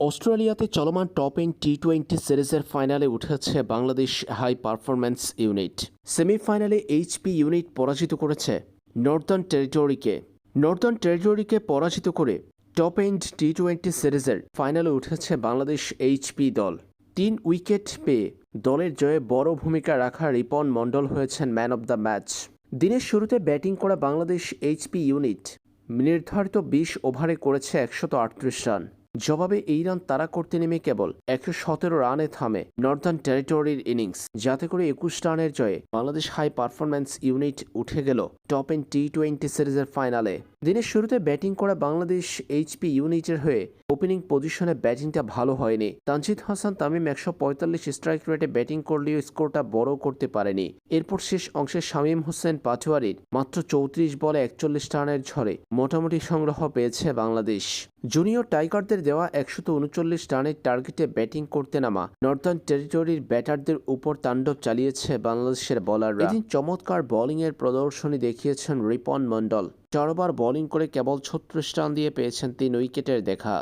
অস্ট্রেলিয়াতে চলমান top N T twenty সিরিজের ফাইনালে উঠেছে বাংলাদেশ হাই পারফরম্যান্স ইউনিট সেমিফাইনালে এইচপি ইউনিট পরাজিত করেছে নর্দার্ন টেরিটরিকে নর্দার্ন টেরিটরিকে পরাজিত করে টপ এন্ড টি টোয়েন্টি সিরিজের ফাইনালে উঠেছে বাংলাদেশ এইচপি দল। তিন উইকেট পেয়ে দলের জয়ে বড় ভূমিকা রাখা রিপন মণ্ডল হয়েছেন ম্যান অব দ্য ম্যাচ দিনের শুরুতে ব্যাটিং করা বাংলাদেশ এইচপি ইউনিট নির্ধারিত বিশ ওভারে করেছে একশত আটত্রিশ রান। জবাবে এই রান তারা করতে নেমে কেবল একশো সতেরো রানে থামে নর্দার্ন টেরিটরির ইনিংস। যাতে করে একুশ রানের জয়ে বাংলাদেশ হাই পারফরম্যান্স ইউনিট উঠে গেল টপ এন টি টোয়েন্টি সিরিজের ফাইনালে। দিনের শুরুতে ব্যাটিং করা বাংলাদেশ এইচপি ইউনিটের হয়ে ওপেনিং পজিশনে ব্যাটিংটা ভালো হয়নি। তানজিদ হাসান, তামিম একশো পঁয়তাল্লিশ স্ট্রাইক রেটে ব্যাটিং করলেও স্কোরটা বড় করতে পারেনি। এরপর শেষ অংশে শামীম হোসেন পাটোয়ারির মাত্র চৌত্রিশ বলে একচল্লিশ রানের ঝড়ে মোটামুটি সংগ্রহ পেয়েছে বাংলাদেশ। জুনিয়র টাইগারদের দেওয়া একশত উনচল্লিশ রানের টার্গেটে ব্যাটিং করতে নামা নর্দার্ন টেরিটরির ব্যাটারদের উপর তাণ্ডব চালিয়েছে বাংলাদেশের বলাররা। এদিন চমৎকার বোলিংয়ের প্রদর্শনী দেখিয়েছেন রিপন মন্ডল চারবার বোলিং করে কেবল ছত্রিশ রান দিয়ে পেয়েছেন তিন উইকেটের দেখা।